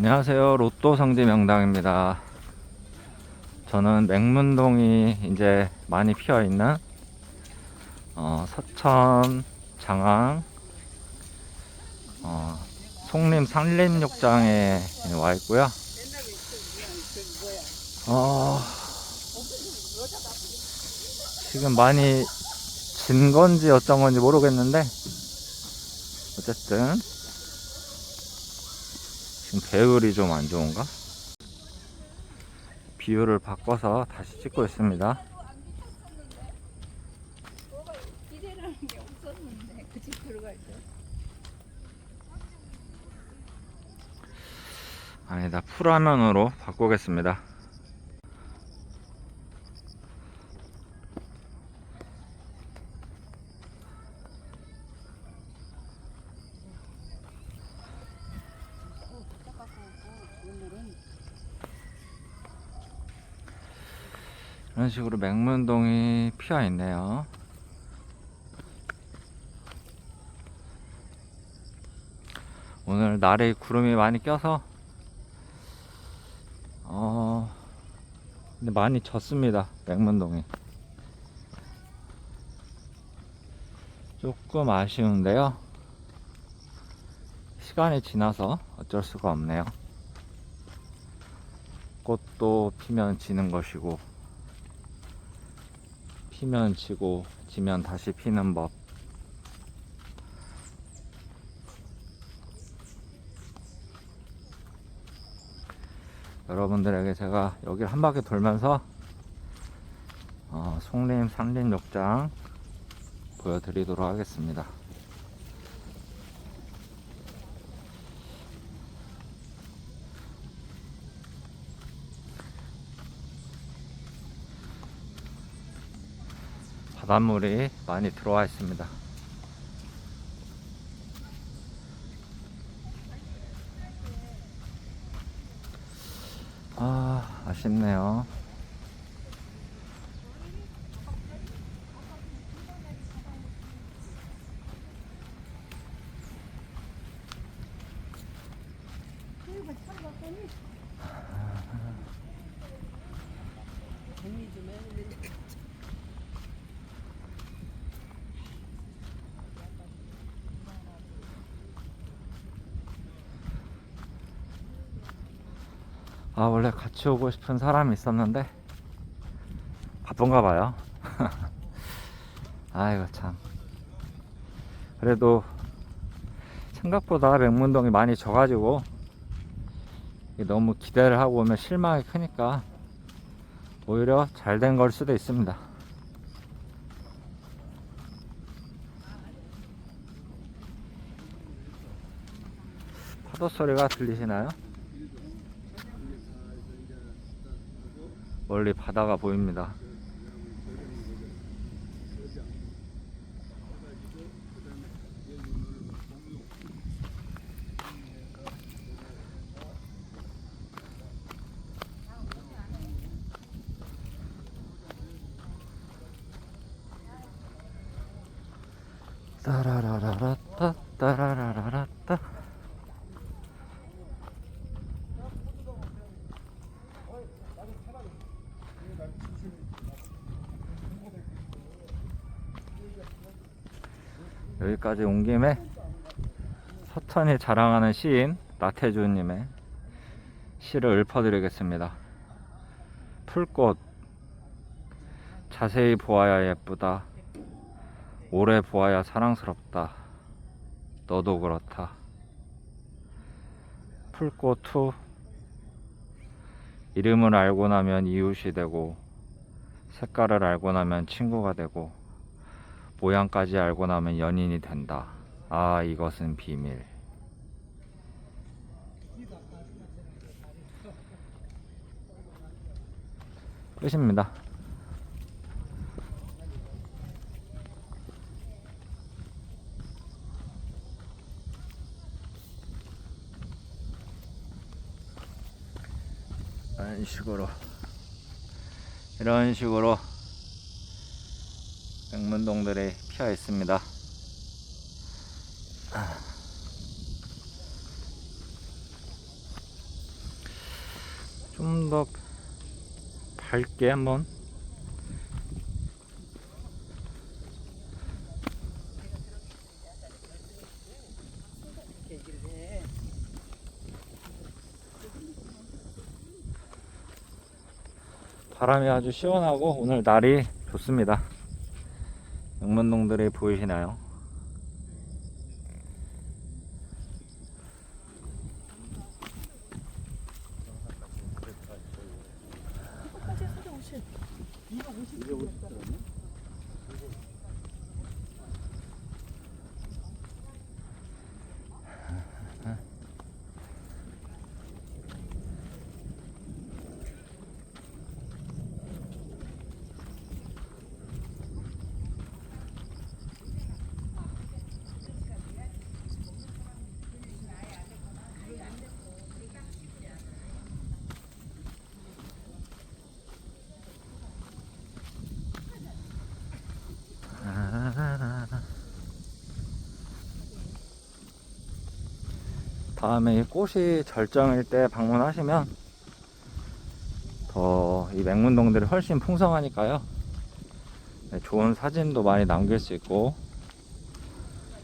안녕하세요. 로또 성지 명당입니다. 저는 맹문동이 이제 많이 피어 있는 어, 서천 장항 어, 송림 산림욕장에 와 있고요. 어, 지금 많이 진 건지 어떤 건지 모르겠는데 어쨌든 지금 배율이 좀 안 좋은가? 비율을 바꿔서 다시 찍고 있습니다. 아니다, 풀화면으로 바꾸겠습니다. 이런 식으로 맹문동이 피어 있네요. 오늘 날에 구름이 많이 껴서 어 근데 많이 졌습니다 맹문동이. 조금 아쉬운데요. 시간이 지나서 어쩔 수가 없네요. 꽃도 피면 지는 것이고 피면 지고 지면 다시 피는 법 여러분들에게 제가 여기를 한 바퀴 돌면서 어, 송림 산림욕장 보여드리도록 하겠습니다. 바닷물이 많이 들어와 있습니다. 아, 아쉽네요. 아, 원래 같이 오고 싶은 사람이 있었는데, 바쁜가 봐요. 아이고, 참. 그래도, 생각보다 맹문동이 많이 져가지고, 너무 기대를 하고 오면 실망이 크니까, 오히려 잘 된 걸 수도 있습니다. 파도 소리가 들리시나요? 멀리 바다가 보입니다. 따라라라라따 따라라라라따 여기까지 온 김에 서천이 자랑하는 시인 나태주님의 시를 읊어드리겠습니다. 풀꽃 자세히 보아야 예쁘다. 오래 보아야 사랑스럽다. 너도 그렇다. 풀꽃 투 이름을 알고 나면 이웃이 되고 색깔을 알고 나면 친구가 되고 모양까지 알고 나면 연인이 된다. 아, 이것은 비밀. 끝입니다. 이런 식으로 이런 식으로 백문동들이 피어 있습니다. 좀 더 밝게 한번 바람이 아주 시원하고 오늘 날이 좋습니다. 영문동들이 보이시나요? 다음에 이 꽃이 절정일 때 방문하시면 더 이 맹문동들이 훨씬 풍성하니까요. 네, 좋은 사진도 많이 남길 수 있고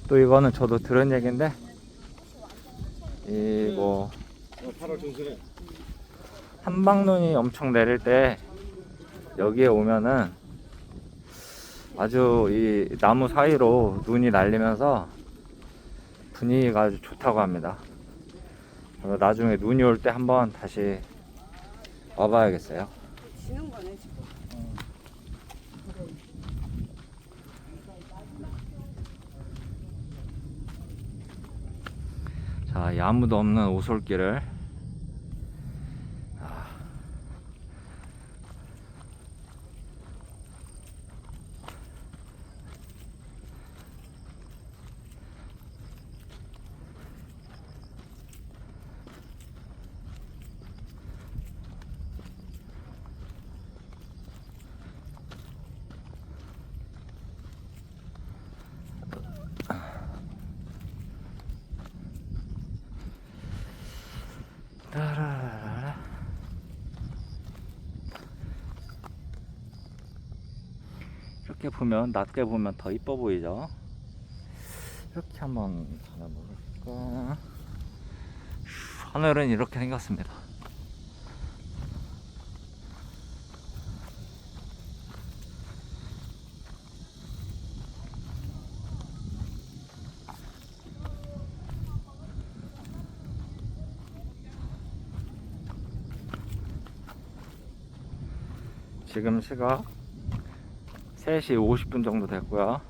또 이거는 저도 들은 얘기인데 이뭐 8월 중순에 한방눈이 엄청 내릴 때 여기에 오면은 아주 이 나무 사이로 눈이 날리면서 분위기가 아주 좋다고 합니다. 그래서 나중에 눈이 올 때 한번 다시 와봐야겠어요. 지는 거네 지금. 자, 이 아무도 없는 오솔길을 이렇게 보면 낮게 보면 더 이뻐 보이죠? 이렇게 한번 달아볼까? 하늘은 이렇게 생겼습니다. 지금 시각 3시 50분 정도 됐고요.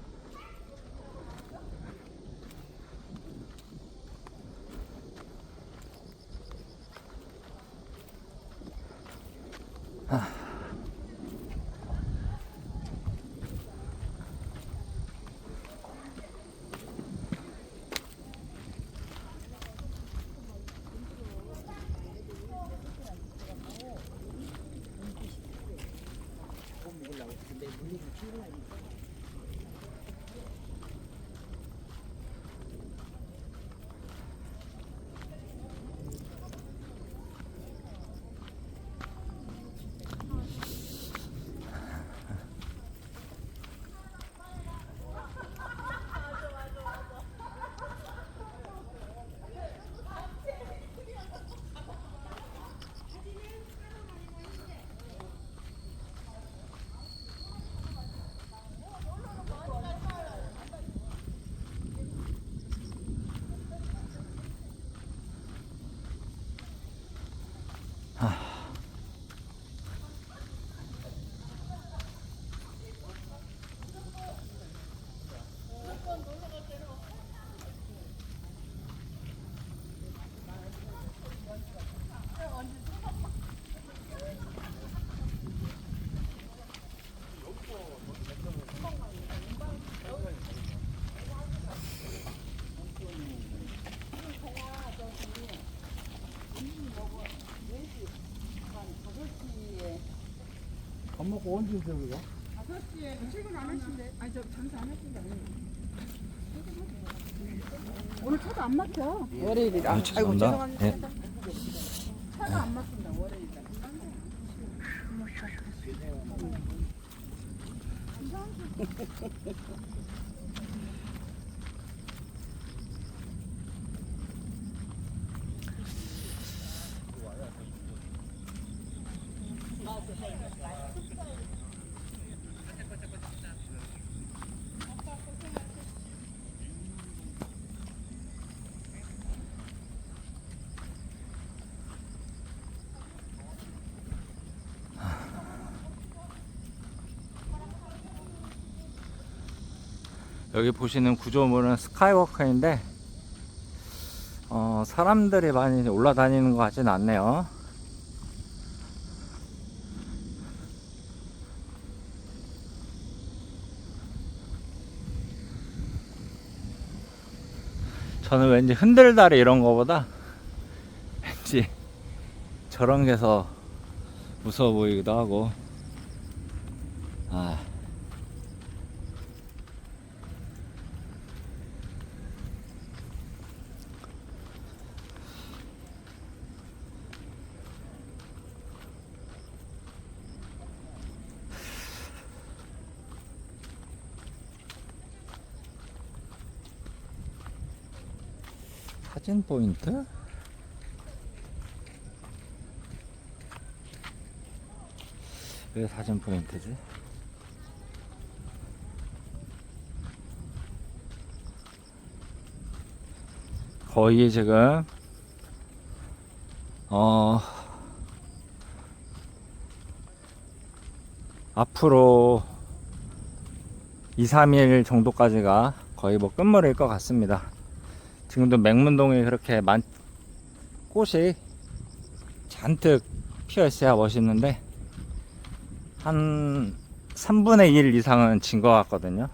먹고 언제 오세요 우리가? 출근 안 하신대. 아니 저 장사 안 하신다. 오늘 차도 안 막혀. 월요일이라. 아, 죄송합니다. 네. 여기 보시는 구조물은 스카이워크인데 어, 사람들이 많이 올라다니는 것 같진 않네요. 저는 왠지 흔들다리 이런 거보다 왠지 저런 게더 무서워 보이기도 하고 사진 포인트? 왜 사진 포인트지? 거의 지금 어 앞으로 2, 3일 정도까지가 거의 뭐 끝물일 것 같습니다. 지금도 맹문동에 그렇게 만 꽃이 잔뜩 피어 있어야 멋있는데 한 3분의 1 이상은 진 것 같거든요.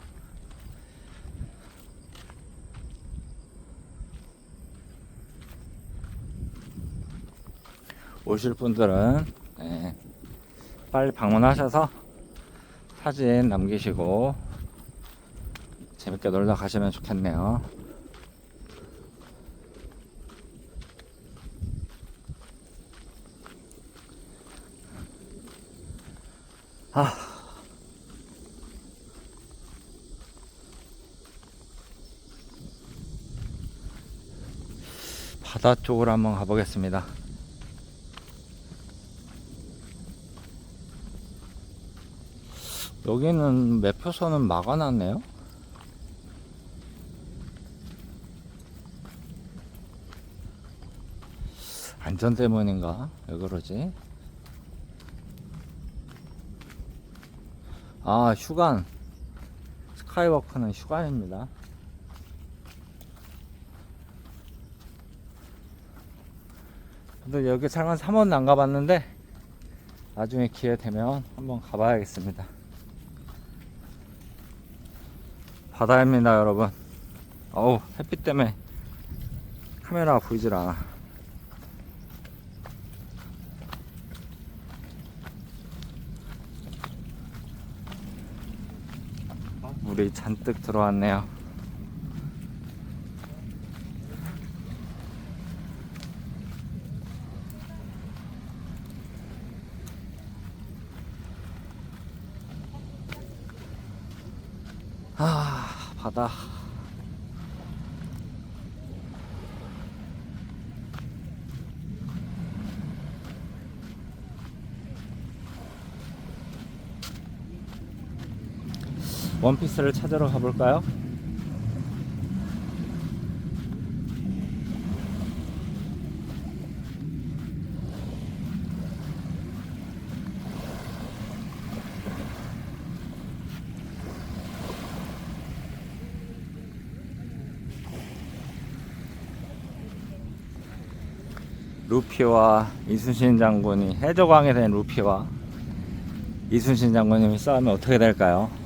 오실 분들은 네, 빨리 방문하셔서 사진 남기시고 재밌게 놀다 가시면 좋겠네요. 아. 바다 쪽으로 한번 가보겠습니다. 여기는 매표소는 막아놨네요. 안전 때문인가? 왜 그러지? 아, 휴관. 스카이워크는 휴관입니다. 근데 여기 살만 3원 안 가봤는데, 나중에 기회 되면 한번 가봐야겠습니다. 바다입니다, 여러분. 어우, 햇빛 때문에 카메라가 보이질 않아. 물이 잔뜩 들어왔네요. 아, 바다. 원피스를 찾으러 가볼까요? 루피와 이순신 장군이 해적왕이 된 루피와 이순신 장군님이 싸우면 어떻게 될까요?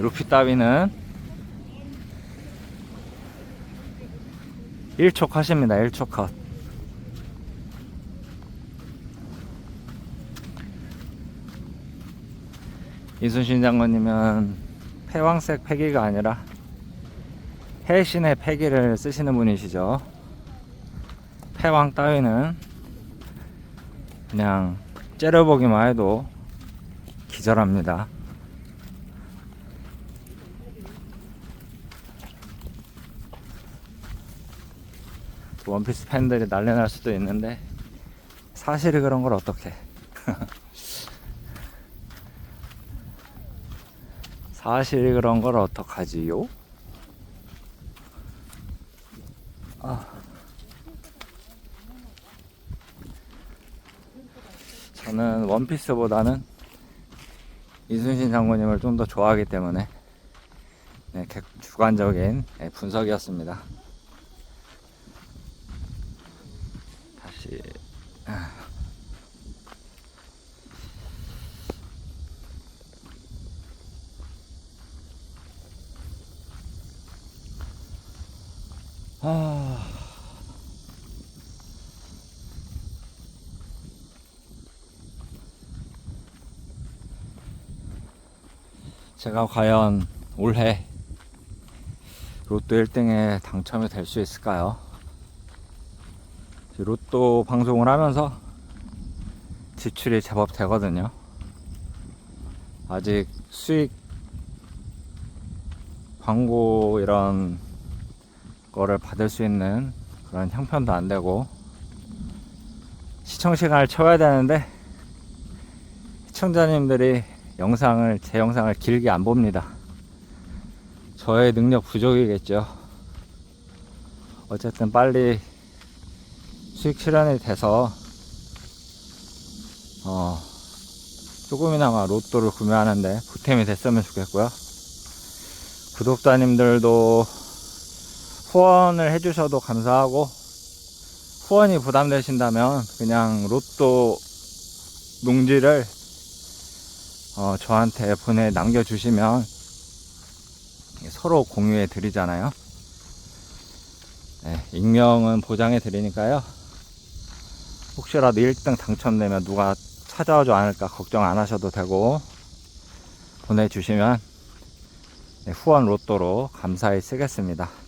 예, 루피 따위는 1초 컷입니다. 1초 컷. 이순신 장군님은 패왕색 패기가 아니라 해신의 패기를 쓰시는 분이시죠. 패왕 따위는 그냥 째려보기만 해도 기절합니다. 원피스 팬들이 난리 날 수도 있는데 사실이 그런 걸 어떻게 사실이 그런 걸 어떡하지요? 아. 저는 원피스보다는 이순신 장군님을 좀 더 좋아하기 때문에 네, 객- 주관적인 네, 분석이었습니다. 다시 아. 제가 과연 올해 로또 1등에 당첨이 될 수 있을까요? 로또 방송을 하면서 지출이 제법 되거든요. 아직 수익 광고 이런 거를 받을 수 있는 그런 형편도 안 되고 시청 시간을 채워야 되는데 시청자님들이 영상을 제 영상을 길게 안 봅니다. 저의 능력 부족이겠죠. 어쨌든 빨리 수익 실현이 돼서 어 조금이나마 로또를 구매하는데 보탬이 됐으면 좋겠고요. 구독자님들도 후원을 해주셔도 감사하고 후원이 부담되신다면 그냥 로또 농지를 어, 저한테 보내 남겨주시면 서로 공유해 드리잖아요. 네, 익명은 보장해 드리니까요. 혹시라도 1등 당첨되면 누가 찾아오지 않을까 걱정 안 하셔도 되고 보내주시면 네, 후원 로또로 감사히 쓰겠습니다.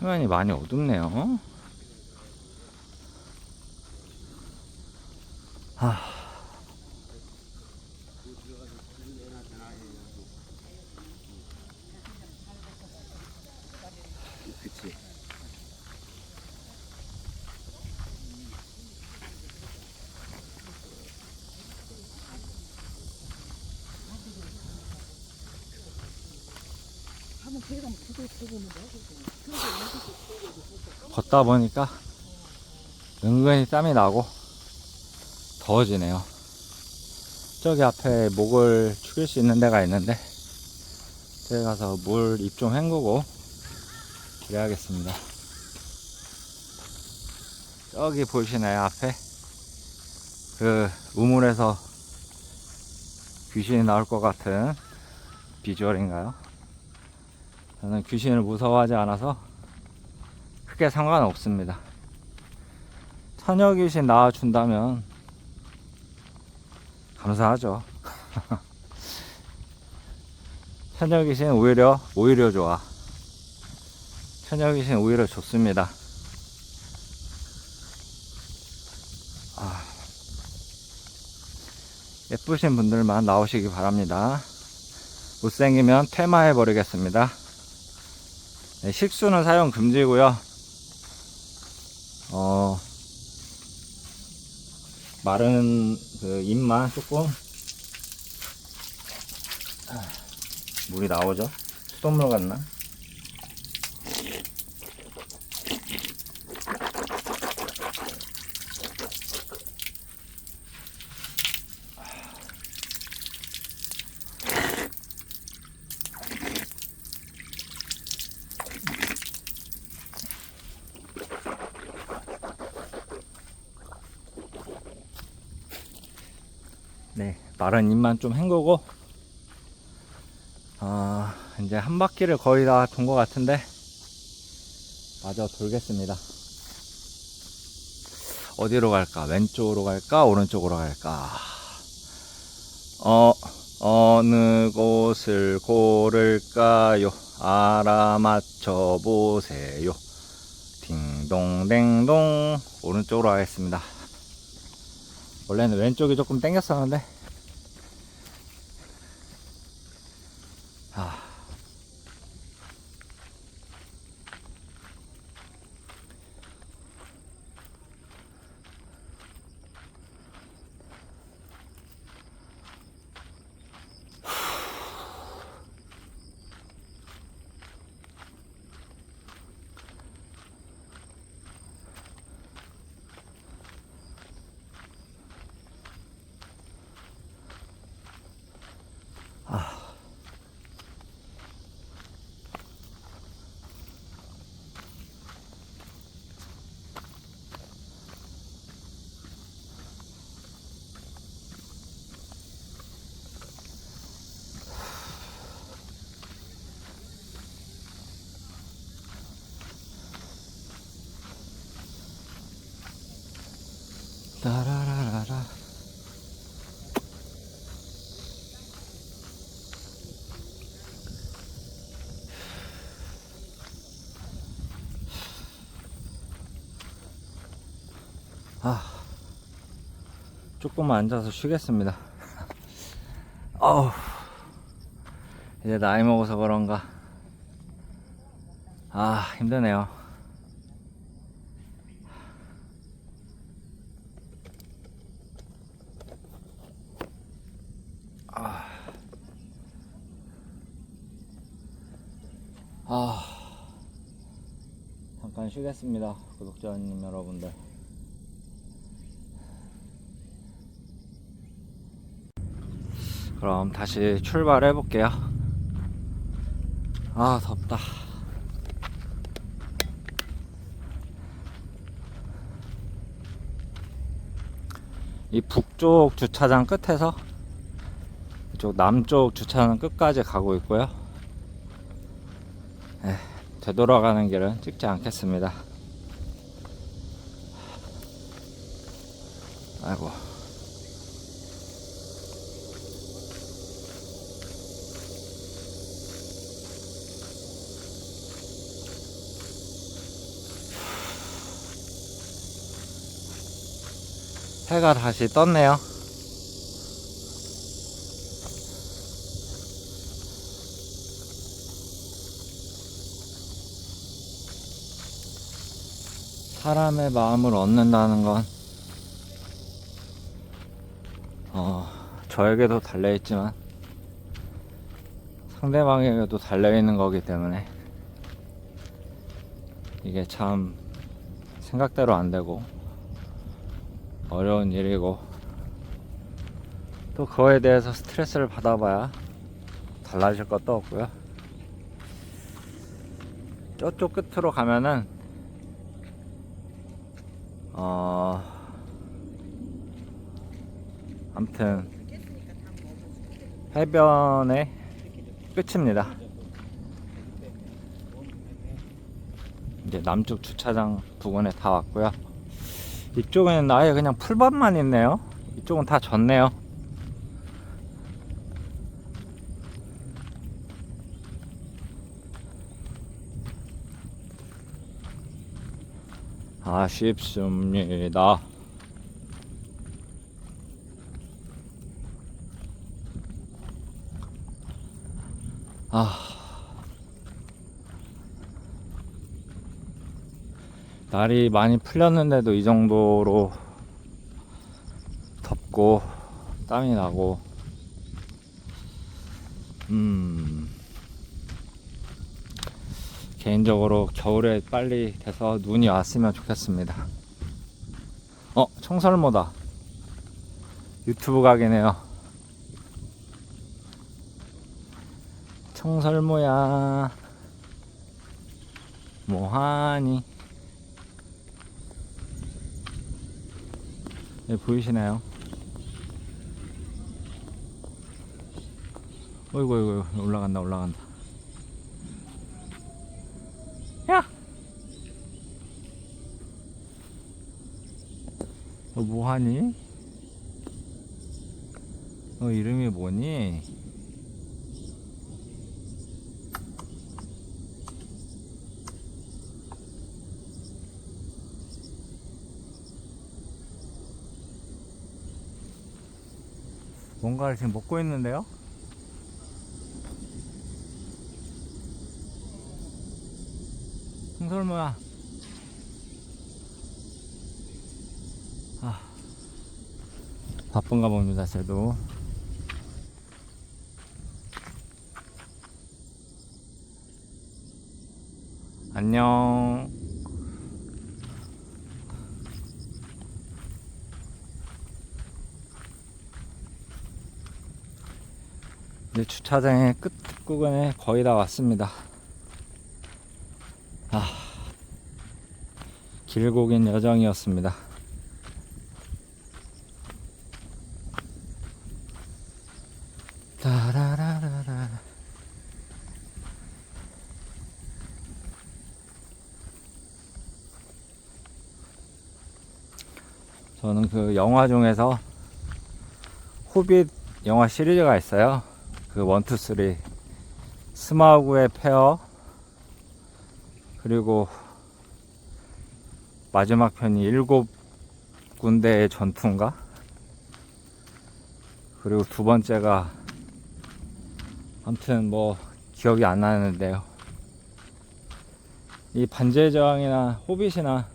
화면이 많이 어둡네요. 아. 그치. 한번 저희가 한번 구독 해보면 돼. 걷다 보니까 은근히 땀이 나고 더워지네요. 저기 앞에 목을 축일 수 있는 데가 있는데 저기 가서 물 입 좀 헹구고 그래야겠습니다. 저기 보이시나요 앞에 그 우물에서 귀신이 나올 것 같은 비주얼인가요? 저는 귀신을 무서워하지 않아서 크게 상관없습니다. 처녀 귀신 나와준다면 감사하죠. 처녀 귀신 오히려 오히려 좋아. 처녀 귀신 오히려 좋습니다. 아, 예쁘신 분들만 나오시기 바랍니다. 못생기면 퇴마해 버리겠습니다. 네, 식수는 사용 금지고요. 어, 마른 그 잎만 조금 아, 물이 나오죠? 수돗물 같나? 네, 마른 잎만 좀 헹구고, 아, 이제 한 바퀴를 거의 다 돈 것 같은데, 마저 돌겠습니다. 어디로 갈까? 왼쪽으로 갈까? 오른쪽으로 갈까? 어, 어, 어느 곳을 고를까요? 알아맞혀 보세요. 딩동댕동 오른쪽으로 가겠습니다. 원래는 왼쪽이 조금 땡겼었는데 아. 따라라라라. 아, 조금만 앉아서 쉬겠습니다. 어우, 이제 나이 먹어서 그런가. 아, 힘드네요. 아 잠깐 쉬겠습니다 구독자님 여러분들 그럼 다시 출발해 볼게요 아 덥다 이 북쪽 주차장 끝에서 이쪽 남쪽 주차장 끝까지 가고 있고요 에, 되돌아가는 길은 찍지 않겠습니다. 아이고. 해가 다시 떴네요. 사람의 마음을 얻는다는 건, 어, 저에게도 달려있지만, 상대방에게도 달려있는 거기 때문에, 이게 참 생각대로 안 되고, 어려운 일이고, 또 그거에 대해서 스트레스를 받아봐야 달라질 것도 없고요. 저쪽 끝으로 가면은 어 아무튼 해변의 끝입니다. 이제 남쪽 주차장 부근에 다 왔고요. 이쪽에는 아예 그냥 풀밭만 있네요. 이쪽은 다 졌네요. 아쉽습니다. 아. 날이 많이 풀렸는데도 이 정도로 덥고 땀이 나고 음 개인적으로 겨울에 빨리 돼서 눈이 왔으면 좋겠습니다. 어, 청설모다. 유튜브 각이네요. 청설모야. 뭐하니? 네, 보이시나요? 어이구, 어이구, 올라간다, 올라간다. 야! 너 뭐하니? 너 이름이 뭐니? 뭔가를 지금 먹고 있는데요? 홍설모야. 아, 바쁜가 봅니다, 쟤도. 안녕. 이제 주차장의 끝 구간에 거의 다 왔습니다. 아, 길고 긴 여정이었습니다. 따라라라라. 저는 그 영화 중에서 호빗 영화 시리즈가 있어요. 그 원투 쓰리 스마우그의 페어 그리고 마지막 편이 일곱 군데의 전투인가? 그리고 두 번째가 아무튼 뭐 기억이 안 나는데요. 이 반지의 저항이나 호빗이나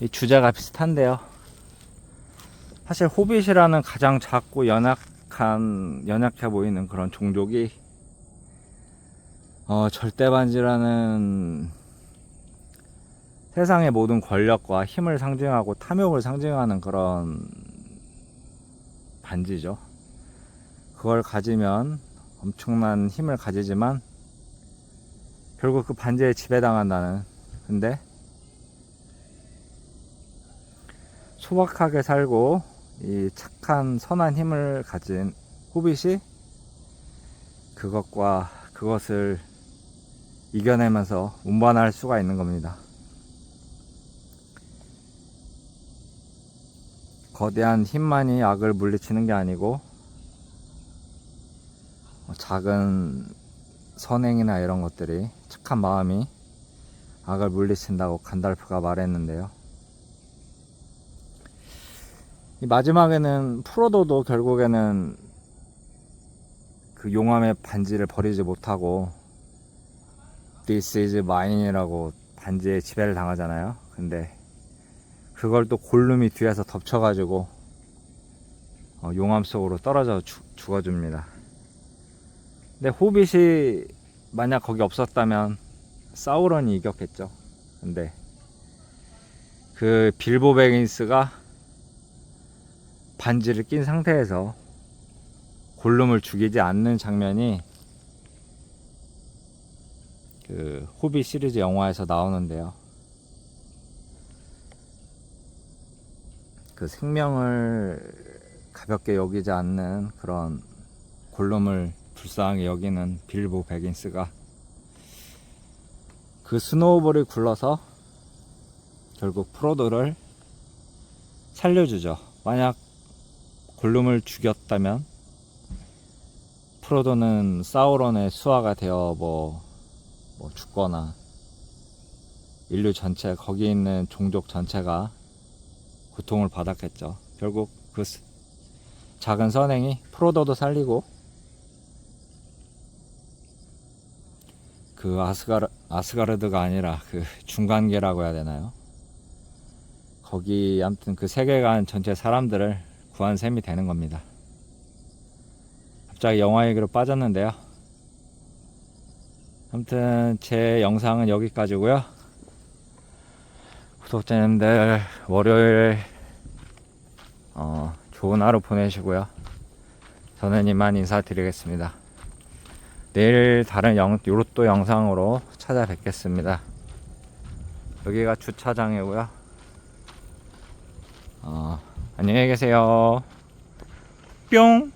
이 주제가 비슷한데요. 사실 호빗이라는 가장 작고 연약 한 연약해 보이는 그런 종족이 어, 절대 반지라는 세상의 모든 권력과 힘을 상징하고 탐욕을 상징하는 그런 반지죠. 그걸 가지면 엄청난 힘을 가지지만 결국 그 반지에 지배당한다는. 근데 소박하게 살고 이 착한 선한 힘을 가진 호빗이 그것과 그것을 이겨내면서 운반할 수가 있는 겁니다. 거대한 힘만이 악을 물리치는 게 아니고 어, 작은 선행이나 이런 것들이 착한 마음이 악을 물리친다고 간달프가 말했는데요. 이 마지막에는 프로도도 결국에는 그 용암의 반지를 버리지 못하고 This is mine이라고 반지에 지배를 당하잖아요. 근데 그걸 또 골룸이 뒤에서 덮쳐가지고 어, 용암 속으로 떨어져 죽, 죽어줍니다. 근데 호빗이 만약 거기 없었다면 사우런이 이겼겠죠. 근데 그 빌보 베긴스가 반지를 낀 상태에서 골룸을 죽이지 않는 장면이 그 호빗 시리즈 영화에서 나오는데요. 그 생명을 가볍게 여기지 않는 그런 골룸을 불쌍하게 여기는 빌보 베긴스가 그 스노우볼을 굴러서 결국 프로도를 살려주죠. 만약 골룸을 죽였다면 프로도는 사우론의 수하가 되어 뭐, 뭐 죽거나 인류 전체 거기 있는 종족 전체가 고통을 받았겠죠. 결국 그 스- 작은 선행이 프로도도 살리고 그 아스가르 아스가르드가 아니라 그 중간계라고 해야 되나요? 거기 아무튼 그 세계관 전체 사람들을 구한 셈이 되는 겁니다. 갑자기 영화 얘기로 빠졌는데요. 아무튼 제 영상은 여기까지고요. 구독자님들 월요일 어, 좋은 하루 보내시고요. 저는 이만 인사드리겠습니다. 내일 다른 영, 요로또 영상으로 찾아뵙겠습니다. 여기가 주차장이고요. 어, 안녕히 계세요. 뿅!